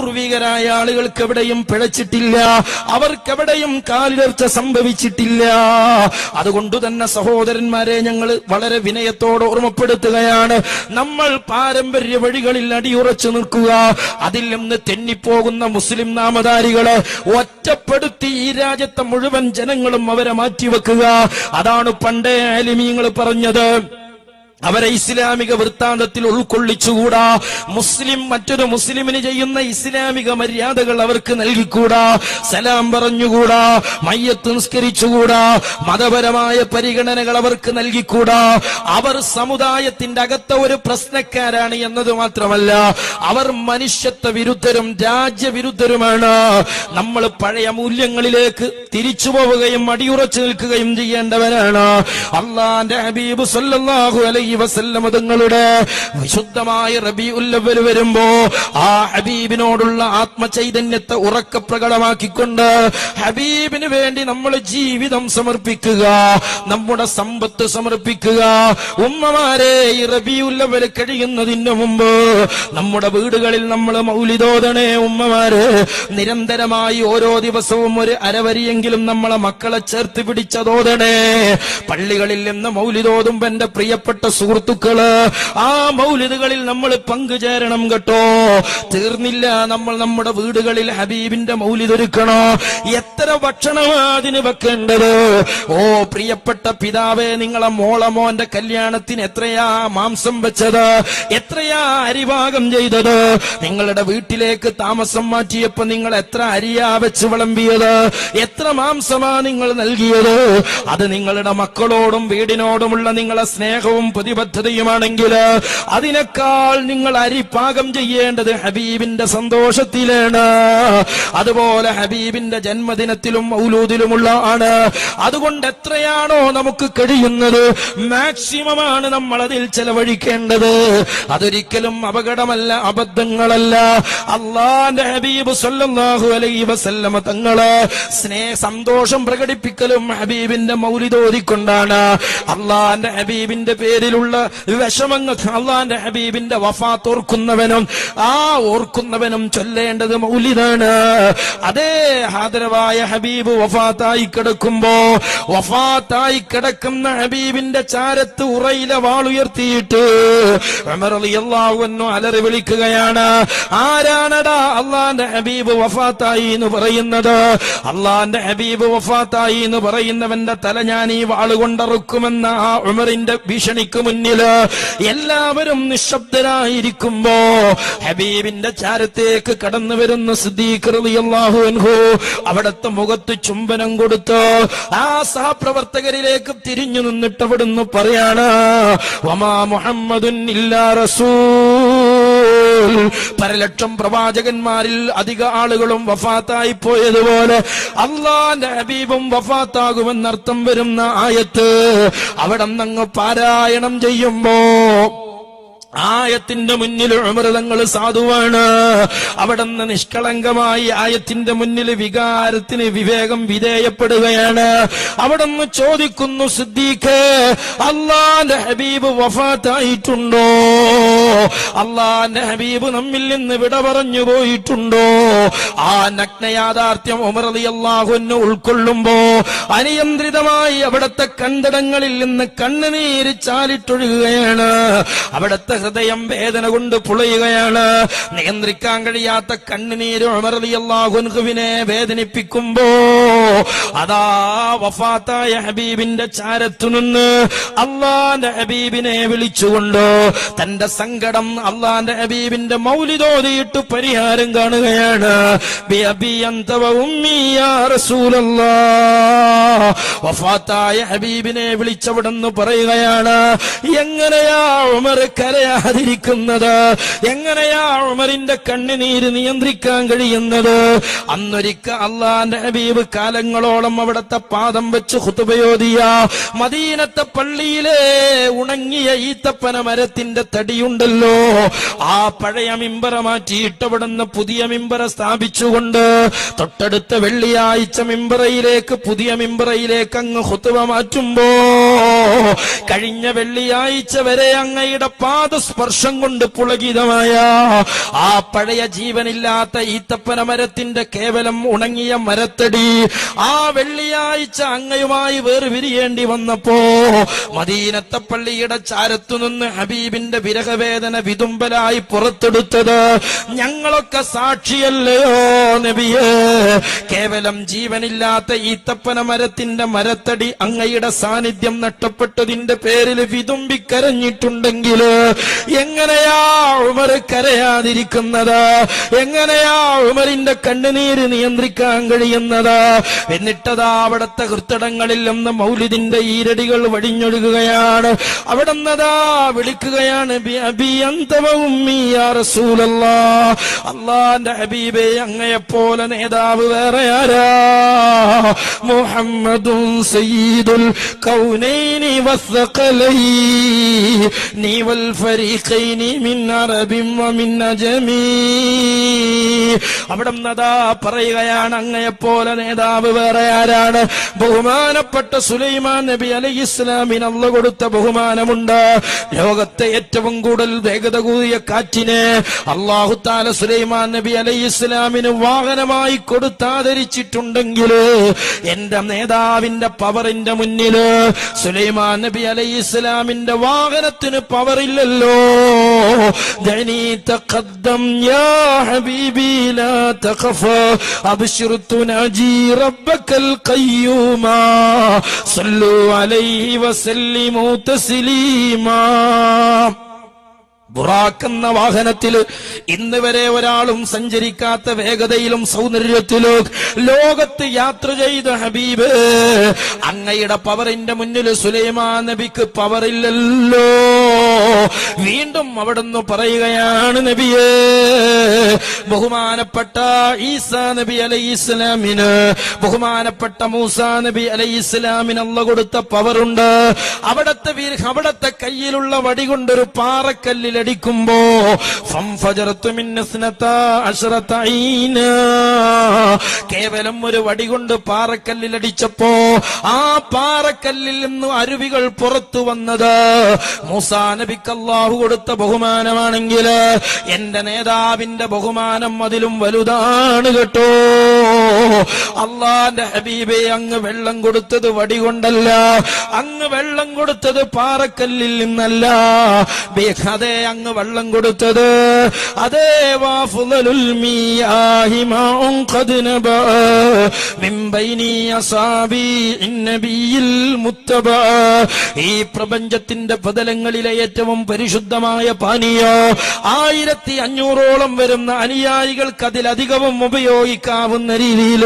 പൂർവികരായ ആളുകൾക്ക് എവിടെയും പിഴച്ചിട്ടില്ല. അവർക്ക് എവിടെയും കാലിടർച്ച സംഭവിച്ചിട്ടില്ല. അതുകൊണ്ട് തന്നെ സഹോദരന്മാരെ ഞങ്ങൾ വളരെ വിനയത്തോടെ ഓർമ്മപ്പെടുത്തുകയാണ്. നമ്മൾ പാരമ്പര്യ വഴികളിൽ അടിയുറച്ചു നിൽക്കുക. അതിൽ നിന്ന് തെന്നിപ്പോകുന്ന മുസ്ലിം നാമധാരികളെ ഒറ്റപ്പെടുത്തി ഈ രാജ്യത്തെ മുഴുവൻ ജനങ്ങളും അവരെ മാറ്റിവെക്കുക. അതാണ് പണ്ടേ അലിമീങ്ങൾ പറഞ്ഞത്. അവരെ ഇസ്ലാമിക വൃത്താന്തത്തിൽ ഉൾക്കൊള്ളിച്ചുകൂടാ. മുസ്ലിം മറ്റൊരു മുസ്ലിമിന് ചെയ്യുന്ന ഇസ്ലാമിക മര്യാദകൾ അവർക്ക് നൽകിക്കൂടാ. സലാം പറഞ്ഞുകൂടാ. മയ്യത്ത് നിസ്കരിച്ചുകൂടാ. മതപരമായ പരിഗണനകൾ അവർക്ക് നൽകിക്കൂടാ. അവർ സമുദായത്തിന്റെ അകത്ത ഒരു പ്രശ്നക്കാരാണ് എന്നത് മാത്രമല്ല അവർ മനുഷ്യത്വ വിരുദ്ധരും രാജ്യവിരുദ്ധരുമാണ്. നമ്മൾ പഴയ മൂല്യങ്ങളിലേക്ക് തിരിച്ചു പോവുകയും അടിയുറച്ചു നിൽക്കുകയും ചെയ്യേണ്ടവരാണ്. അള്ളാന്റെ ഹബീബ് സല്ലല്ലാഹു അലൈഹി വസല്ലം തങ്ങളുടെ വിശുദ്ധമായ റബീഉല്ലവൽ വരുമ്പോ ആ ഹബീബിനോടുള്ള ആത്മചൈതന്യത്തെ ഉറക്ക പ്രകടമാക്കിക്കൊണ്ട് ഹബീബിന് വേണ്ടി നമ്മൾ ജീവിതം സമർപ്പിക്കുക നമ്മുടെ സമ്പത്ത് സമർപ്പിക്കുക. ഉമ്മമാരെ ഈ റബി ഉല്ലവൽ കഴിയുന്നതിന് മുമ്പ് നമ്മുടെ വീടുകളിൽ നമ്മൾ മൗലിതോദണേ ഉമ്മമാര്. നിരന്തരമായി ഓരോ ദിവസവും ഒരു അരവരിയെങ്കിലും നമ്മളെ മക്കളെ ചേർത്ത് പിടിച്ചതോദണേ പള്ളികളിൽ നിന്ന് മൗലിതോതുമ്പോ എന്റെ പ്രിയപ്പെട്ട സുഹൃത്തുക്കൾ ആ മൗലിദുകളിൽ നമ്മൾ പങ്കുചേരണം കേട്ടോ. തീർന്നില്ല നമ്മൾ നമ്മുടെ വീടുകളിൽ ഹബീബിന്റെ മൗലിതൊരുക്കണോ എത്ര ഭക്ഷണമാ അതിന് വെക്കേണ്ടത്? ഓ പ്രിയപ്പെട്ട പിതാവേ നിങ്ങളെ മോളമോന്റെ കല്യാണത്തിന് എത്രയാ മാംസം വെച്ചത്? എത്രയാ അരിഭാഗം ചെയ്തത്? നിങ്ങളുടെ വീട്ടിലേക്ക് താമസം മാറ്റിയപ്പോ നിങ്ങൾ എത്ര അരിയാ വെച്ച് വിളമ്പിയത്? എത്ര മാംസമാ നിങ്ങൾ നൽകിയത്? അത് നിങ്ങളുടെ മക്കളോടും വീടിനോടുമുള്ള നിങ്ങളെ സ്നേഹവും പ്രതിബദ്ധതയുമാണെങ്കിൽ അതിനേക്കാൾ നിങ്ങൾ അരി പാകം ചെയ്യേണ്ടത് ഹബീബിന്റെ സന്തോഷത്തിലാണ്. അതുപോലെ ഹബീബിന്റെ ജന്മദിനത്തിലും മൗലൂദിലുമുള്ള ആണ്. അതുകൊണ്ട് എത്രയാണോ നമുക്ക് കഴിയുന്നത് മാക്സിമം ആണ് നമ്മൾ അതിൽ ചെലവഴിക്കേണ്ടത്. അതൊരിക്കലും അപകടമല്ല അബദ്ധങ്ങളല്ല. അള്ളാന്റെ ഹബീബ് സല്ലല്ലാഹു അലൈഹി വസല്ലമ തങ്ങൾ സ്നേഹ സന്തോഷം പ്രകടിപ്പിക്കലും ഹബീബിന്റെ മൗലിതോതിക്കൊണ്ടാണ് അള്ളാന്റെ ഹബീബിന്റെ പേരിലുള്ള വിഷമങ്ങൾ അള്ളാന്റെ ഹബീബിന്റെ വഫാത്ത് ഓർക്കുന്നവനും ആ ഓർക്കുന്നവനും ചൊല്ലേണ്ടത് മൗലിതാണ് അതേ ഹാദരവായ ഹബീബ് വഫാത്തായി കിടക്കുമ്പോ വഫാത്തായി കിടക്കുന്ന ഹബീബിന്റെ ചാരത്ത് ഉറയിലെ വാളുയർത്തിയിട്ട് അലറി വിളിക്കുകയാണ് ആരാണടാ അള്ളാന്റെ ഹബീബ് വഫാത്തായി എന്ന് പറയുന്നത്? അള്ളാന്റെ ഹബീബ് വഫാത്തായി എന്ന് പറയുന്നവന്റെ തല ഞാൻ ഈ വാളുകൊണ്ടറുക്കുമെന്ന ആ ഉമറിന്റെ ഭീഷണിക്ക് മുന്നിൽ എല്ലാവരും നിശബ്ദരായിരിക്കുമ്പോ ഹബീബിന്റെ ചാരത്തേക്ക് കടന്നു വരുന്ന അൻഹു അവിടത്തെ മുഖത്ത് ചുംബനം കൊടുത്ത് ആ സഹപ്രവർത്തകരിലേക്ക് തിരിഞ്ഞു നിന്നിട്ട് അവിടുന്ന് പറയാണ് വമാ മുഹമ്മദുൻ ഇല്ലാ റസൂൽ. പരലക്ഷം പ്രവാചകന്മാരിൽ അധിക ആളുകളും വഫാത്തായി പോയതുപോലെ അള്ളാന്റെ ഹബീബും വഫാത്താകുമെന്നർത്ഥം വരുന്ന ആയത്ത് അവിടെ അങ്ങ് പാരായണം ചെയ്യുമ്പോ ആയത്തിന്റെ മുന്നിൽ ഉമൃതങ്ങൾ സാധുവാണ്. അവിടുന്ന് നിഷ്കളങ്കമായി ആയത്തിന്റെ മുന്നിൽ വികാരത്തിന് വിവേകം വിധേയപ്പെടുകയാണ്. അവിടുന്ന് ചോദിക്കുന്നു സിദ്ദീഖ് അള്ളാന്റെ ഹബീബ് വഫാത്തായിട്ടുണ്ടോ? അള്ളാന്റെ ഹബീബ് നമ്മിൽ നിന്ന് വിട പറഞ്ഞു പോയിട്ടുണ്ടോ? ആ നഗ്നയാഥാർത്ഥ്യം ഉമർ അള്ളാഹുന്ന് ഉൾക്കൊള്ളുമ്പോ അനിയന്ത്രിതമായി അവിടത്തെ കണ്ടടങ്ങളിൽ നിന്ന് കണ്ണുനീര് ചാലിട്ടൊഴുകുകയാണ്. അവിടത്തെ ഹൃദയം വേദന കൊണ്ട് പുളയുകയാണ്. നിയന്ത്രിക്കാൻ കഴിയാത്ത കണ്ണുനീര് അലി അള്ളാഹുൻഹുവിനെ വേദനിപ്പിക്കുമ്പോ അതാ വഫാത്തായ ഹബീബിന്റെ ചാരത്തു നിന്ന് അള്ളാന്റെ ഹബീബിനെ വിളിച്ചുകൊണ്ട് തന്റെ സങ്കടം അള്ളാന്റെ ഹബീബിന്റെ മൗലിതോതിയിട്ട് പരിഹാരം കാണുകയാണ്. വഫാത്തായ ഹബീബിനെ വിളിച്ചവിടെന്ന് പറയുകയാണ് എങ്ങനെയാ ഉമർ കരയാതിരിക്കുന്നത്? എങ്ങനെയാ ഉമറിന്റെ കണ്ണുനീര് നിയന്ത്രിക്കാൻ കഴിയുന്നത്? അന്നൊരിക്ക അള്ളാന്റെ ഹബീബ് കാലങ്ങളോളം അവിടത്തെ പാദം വെച്ച് ഹുതുബയോദിയ മദീനത്തെ പള്ളിയിലെ ഉണങ്ങിയ ഈത്തപ്പന മരത്തിന്റെ തടിയുണ്ടല്ലോ. ആ പഴയ മിമ്പറ മാറ്റിയിട്ട് അവിടുന്ന് പുതിയ മിമ്പറ സ്ഥാപിച്ചുകൊണ്ട് തൊട്ടടുത്ത വെള്ളിയാഴ്ച മിമ്പറയിലേക്ക് പുതിയ മിമ്പറയിലേക്ക് അങ്ങ് ഹുത്തുവ മാറ്റുമ്പോ കഴിഞ്ഞ വെള്ളിയാഴ്ച വരെ അങ്ങയുടെ പാദസ്പർശം കൊണ്ട് പുളകിതമായ ആ പഴയ ജീവനില്ലാത്ത ഈത്തപ്പന മരത്തിന്റെ കേവലം ഉണങ്ങിയ മരത്തടി ആ വെള്ളിയാഴ്ച അങ്ങയുമായി വേർപിരിയേണ്ടി വന്നപ്പോ മദീനത്തെ പള്ളിയുടെ ചാരത്തു നിന്ന് ഹബീബിന്റെ വിരഹവേദന വിതുമ്പലായി പുറത്തെടുത്തത് ഞങ്ങളൊക്കെ സാക്ഷിയല്ലയോ നബിയേ. കേവലം ജീവനില്ലാത്ത ഈത്തപ്പന മരത്തിന്റെ മരത്തടി അങ്ങയുടെ സാന്നിധ്യം നഷ്ടപ്പെട്ടതിന്റെ പേരിൽ വിതുമ്പിക്കരഞ്ഞിട്ടുണ്ടെങ്കിൽ എങ്ങനെയാ ഉമർ കരയാതിരിക്കുന്നത്? എങ്ങനെയാ ഉമറിന്റെ കണ്ണുനീര് നിയന്ത്രിക്കാൻ കഴിയുന്നത്? എന്നിട്ടതാ അവിടത്തെ കൃത്തടങ്ങളിൽ നിന്ന് മൗലിദിന്റെ ഈരടികൾ വടിഞ്ഞൊഴുകുകയാണ് അവിടെ നിന്നതാ വിളിക്കുകയാണ് അള്ളാന്റെ ഹബീബെ അങ്ങയെപ്പോലെ നേതാവ് വേറെ ആരാ? മുഹമ്മദും സയ്യിദുൽ കൗനൈനി വൽ ഫരീഖൈനി മിൻ അറബിൻ വമിൻ അജമീ. അവിടെ നദാ പറയുകയാണ് അങ്ങയെപ്പോലെ നേതാവ് വേറെ ആരാണ്? ബഹുമാനപ്പെട്ട സുലൈമാൻ നബി അലി ഇസ്ലാമിന് അള്ള കൊടുത്ത ബഹുമാനമുണ്ട്. ലോകത്തെ ഏറ്റവും കൂടുതൽ വേഗത കൂടിയ കാറ്റിന് അള്ളാഹു താല സുലൈമാൻ നബി അലി ഇസ്ലാമിന് വാഹനമായി കൊടുത്താദരിച്ചിട്ടുണ്ടെങ്കിൽ എന്റെ നേതാവിന്റെ പവറിന്റെ മുന്നിൽ സുലൈമാൻ നബി അലൈഹി ഇസ്ലാമിന്റെ വാഹനത്തിന് പവറില്ലല്ലോ ദനി തഖദ്ദം യാ ഹബീബി ലാ തഖഫ് അബ്ശിർ തുനാജി റബ്ബക്കൽ ഖയ്യൂമാ സല്ലു അലൈഹി വസല്ലിമു തസ്ലീമാ ബുറാക്ക് എന്ന വാഹനത്തിൽ ഇന്ന് വരെ ഒരാളും സഞ്ചരിക്കാത്ത വേഗതയിലും സൗന്ദര്യത്തിലും ലോകത്ത് യാത്ര ചെയ്ത ഹബീബ് അങ്ങയുടെ പവറിന്റെ മുന്നിൽ സുലൈമാ നബിക്ക് പവറില്ലല്ലോ. വീണ്ടും അവിടുന്ന് പറയുകയാണ് നബിയേ ബഹുമാനപ്പെട്ട ഈസാ നബി അലൈഹി ഇസ്ലാമിന് ബഹുമാനപ്പെട്ട മൂസാ നബി അലൈഹി ഇസ്ലാമിന് അല്ല കൊടുത്ത പവറുണ്ട് അവിടത്തെ അവിടത്തെ കയ്യിലുള്ള വടി കൊണ്ടൊരു ഐന. കേവലം ഒരു വടി കൊണ്ട് പാറക്കല്ലിൽ അടിച്ചപ്പോ ആ പാറക്കല്ലിൽ നിന്ന് അരുവികൾ പുറത്തു വന്നത് മൂസാ നബിക്ക് അല്ലാഹു കൊടുത്ത ബഹുമാനമാണെങ്കിൽ എന്റെ നേതാവിന്റെ ബഹുമാനം അതിലും വലുതാണ് കേട്ടോ. അള്ളാന്റെ ഹബീബെ അങ്ങ് വെള്ളം കൊടുത്തത് വടി കൊണ്ടല്ല അങ്ങ് വെള്ളം കൊടുത്തത് പാറക്കല്ലിൽ നിന്നല്ല. അതെ അങ്ങ് വെള്ളം കൊടുത്തത് അതേ ഈ പ്രപഞ്ചത്തിന്റെ പതലങ്ങളിലെ ഏറ്റവും പരിശുദ്ധമായ പാനീയോ ആയിരത്തി അഞ്ഞൂറോളം വരുന്ന അനുയായികൾക്ക് അതിലധികവും ഉപയോഗിക്കാവുന്ന രീതിയിൽ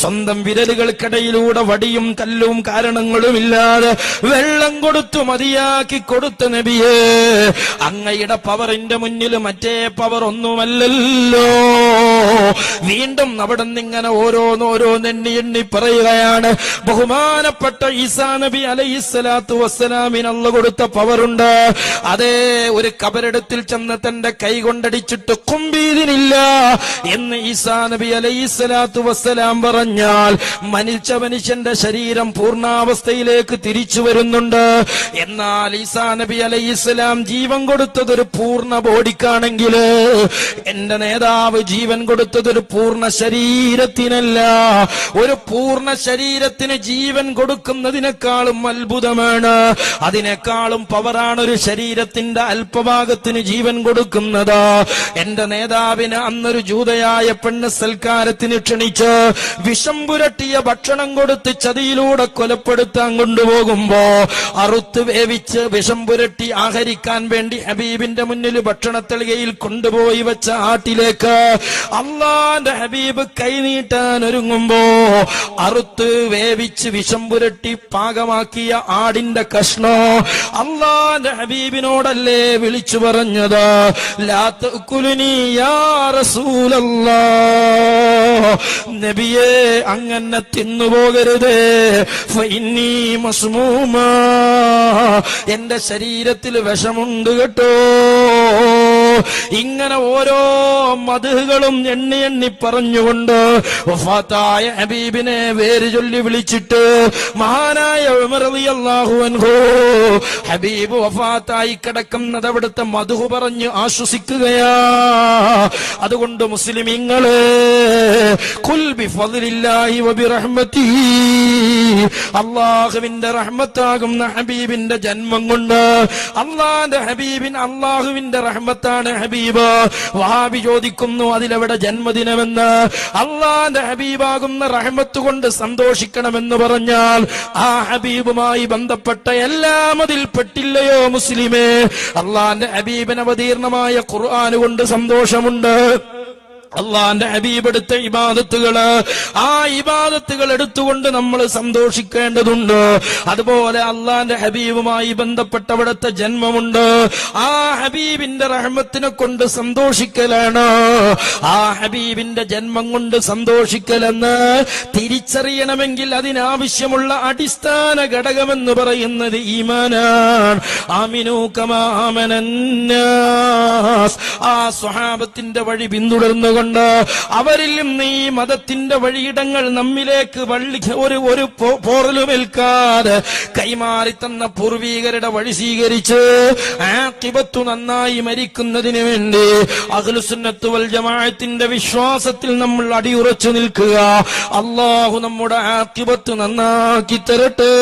സ്വന്തം വിരലുകൾക്കിടയിലൂടെ വടിയും കല്ലും കാരണങ്ങളും ഇല്ലാതെ വെള്ളം കൊടുത്തു മതിയാക്കി കൊടുത്ത നബിയെ അങ്ങയുടെ പവറിന്റെ മുന്നിൽ മറ്റേ പവർ ഒന്നുമല്ലല്ലോ. വീണ്ടും അവിടെ നിന്നിങ്ങനെ ഓരോന്നോരോന്നെണ്ണി എണ്ണി പറയുകയാണ്. ബഹുമാനപ്പെട്ട ഈസാ നബി അലൈഹിസ്സലാത്തു വസ്സലാമിന് അള്ള കൊടുത്ത പവറുണ്ട്. അതേ ഒരു കബറിടത്തിൽ ചെന്ന് തന്റെ കൈ കൊണ്ടടിച്ചിട്ട് കുമ്പീതിനില്ല എന്ന് ഈസാ നബി അലൈഹിസ്സലാത്തു വസ്സലാം പറഞ്ഞാൽ മനുഷ്യ മനുഷ്യന്റെ ശരീരം പൂർണാവസ്ഥയിലേക്ക് തിരിച്ചു വരുന്നുണ്ട്. എന്നാൽ ഈസാ നബി അലൈഹിസ്സലാം ജീവൻ കൊടുത്തത് ഒരു പൂർണ ബോഡിക്കാണെങ്കിൽ എന്റെ നേതാവ് ജീവൻ കൊടുത്തത് ഒരു പൂർണ ശരീരത്തിനല്ല. ഒരു പൂർണ ശരീരത്തിന് ജീവൻ കൊടുക്കുന്നതിനേക്കാളും അത്ഭുതമാണ്. അതിനേക്കാളും പവറാണ് ഒരു ശരീരത്തിന്റെ അല്പഭാഗത്തിന് ജീവൻ കൊടുക്കുന്നത്. എന്റെ നേതാവിന് അന്നൊരു ജൂതയായ പെണ്ണ് സൽക്കാരത്തിന് ക്ഷണിച്ച് വിഷം പുരട്ടിയ ഭക്ഷണം കൊടുത്ത് ചതിയിലൂടെ കൊലപ്പെടുത്താൻ കൊണ്ടുപോകുമ്പോ അറുത്ത് വേവിച്ച് വിഷം പുരട്ടി ആഹരിക്കാൻ വേണ്ടി ഹബീബിന്റെ മുന്നിൽ ഭക്ഷണത്തളികയിൽ കൊണ്ടുപോയി വെച്ച ആട്ടിലേക്ക് അള്ളാന്റെ ഹബീബ് കൈനീട്ടാൻ ഒരുങ്ങുമ്പോ അറുത്ത് വേവിച്ച് വിഷം പുരട്ടി പാകമാക്കിയ ആടിന്റെ കഷ്ണോ അള്ളാന്റെ ഹബീബിനോടല്ലേ വിളിച്ചു പറഞ്ഞത്? ലാത്ത് നബിയെ അങ്ങനെ തിന്നുപോകരുതേ എന്റെ ശരീരത്തിൽ വിഷമുണ്ട് കേട്ടോ. ഇങ്ങനെ ഓരോ മധുകളും എണ്ണി എണ്ണി പറഞ്ഞുകൊണ്ട് വഫാത്തായ ഹബീബിനെ വേര് ചൊല്ലി വിളിച്ചിട്ട് മഹാനായ ഹബീബ് വഫാത്തായി കിടക്കുന്നത് അവിടുത്തെ മധു പറഞ്ഞ് ആശ്വസിക്കുകയാ. അതുകൊണ്ട് മുസ്ലിമീങ്ങൾ കുൽ അള്ളാഹുവിന്റെ റഹ്മത്താകുന്ന ഹബീബിന്റെ ജന്മം കൊണ്ട് അള്ളാന്റെ ഹബീബിൻ അള്ളാഹുവിന്റെ റഹ്മത്താണ് ഹബീബ്. വഹാബി ചോദിക്കുന്നു അതിലെവിടെ ജന്മദിനമെന്ന്? അള്ളാന്റെ ഹബീബാകുന്ന റഹമത്ത് കൊണ്ട് സന്തോഷിക്കണമെന്ന് പറഞ്ഞാൽ ആ ഹബീബുമായി ബന്ധപ്പെട്ട എല്ലാം അതിൽ പെട്ടില്ലയോ മുസ്ലിമേ? അള്ളാന്റെ ഹബീബിന് അവതീർണമായ ഖുർആാന് കൊണ്ട് സന്തോഷമുണ്ട്. അള്ളാന്റെ ഹബീബെടുത്ത ഇബാദത്തുകൾ. ആ ഇബാദത്തുകൾ എടുത്തുകൊണ്ട് നമ്മൾ സന്തോഷിക്കേണ്ടതുണ്ട്. അതുപോലെ അള്ളാന്റെ ഹബീബുമായി ബന്ധപ്പെട്ടവിടത്തെ ജന്മമുണ്ട്. ആ ഹബീബിന്റെ റഹ്മത്തിനെ കൊണ്ട് സന്തോഷിക്കലാണ്. ആ ഹബീബിന്റെ ജന്മം കൊണ്ട് സന്തോഷിക്കലെന്ന് തിരിച്ചറിയണമെങ്കിൽ അതിനാവശ്യമുള്ള അടിസ്ഥാന ഘടകമെന്ന് പറയുന്നത് ഈമാനാണ്. ആമിനു ആ സ്വഹാബത്തിന്റെ വഴി പിന്തുടർന്നുകൊണ്ട് അവരിൽ നിന്ന് ഈ മതത്തിന്റെ വഴിയിടങ്ങൾ നമ്മിലേക്ക് വള്ളി ഒരു ഒരു പോറലുമേൽക്കാതെ കൈമാറി തന്ന പൂർവീകരുടെ വഴി സ്വീകരിച്ച് ആക്കിബത്തു നന്നായി മരിക്കുന്നതിന് വേണ്ടി അഖിലുസുന്നത്ത് വൽ ജമാഅത്തിന്റെ വിശ്വാസത്തിൽ നമ്മൾ അടിയുറച്ചു നിൽക്കുക. അള്ളാഹു നമ്മുടെ ആക്കിബത്ത് നന്നാക്കി തരട്ടെ.